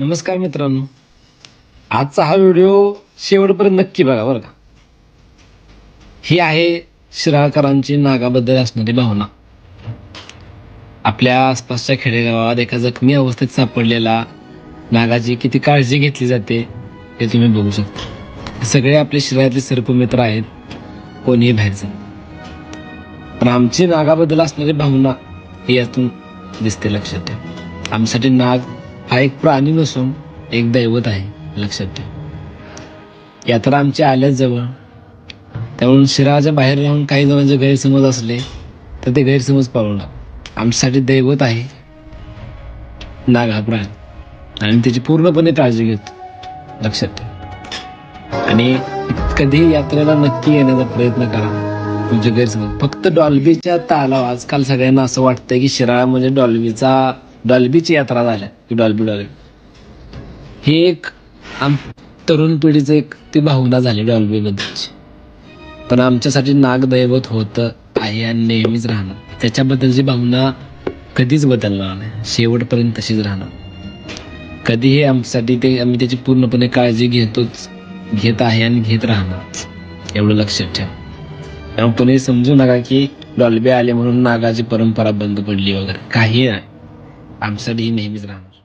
नमस्कार मित्रांनो. आजचा हा व्हिडिओ शेवटपर्यंत नक्की बघा बरं का. ही आहे शिराळकरांची नागाबद्दल असणारी भावना. आपल्या आसपासच्या खेडेगावात एका जखमी अवस्थेत सापडलेला नागाची किती काळजी घेतली जाते हे तुम्ही बघू शकता. सगळे आपले शिराळातले सर्पमित्र आहेत. कोणीही बाहेरचं पण आमची नागाबद्दल असणारी भावना ही यातून दिसते लक्षात ठेवा. आमच्यासाठी नाग हा एक प्राणी नसून एक दैवत आहे लक्षात ठेवा. यात्रा आमची आल्याच जवळ. त्यामुळे शिराच्या बाहेर राहून काही जणांचे गैरसमज असले तर ते गैरसमज पाळू नका. आमच्यासाठी दैवत आहे नाग हा प्राण आणि त्याची पूर्णपणे काळजी घेतो लक्षात ठेवा. आणि कधी यात्रेला नक्की येण्याचा प्रयत्न करा तुमचे गैरसमज. फक्त डॉल्बीच्या तालाव आजकाल सगळ्यांना असं वाटतंय की शिराळा म्हणजे डॉल्बीचा डॉल्बीची यात्रा झाल्या की डॉल्बी डॉल्बी. हे एक आम तरुण पिढीचं एक ती भावना झाली डॉल्बीबद्दलची. पण आमच्यासाठी नागदैवत होतं आहे आणि नेहमीच राहणार त्याच्याबद्दलची भावना कधीच बदलणार नाही. शेवटपर्यंत तशीच राहणार. कधीही आमच्यासाठी ते आम्ही त्याची पूर्णपणे काळजी घेतोच घेत आहे आणि घेत राहणार. एवढं लक्षात ठेवा. त्यामुळे कोणी समजू नका की डॉल्बी आले म्हणून नागाची परंपरा बंद पडली वगैरे. काही नाही. आमच्यासाठी ही नेहमीच राहणार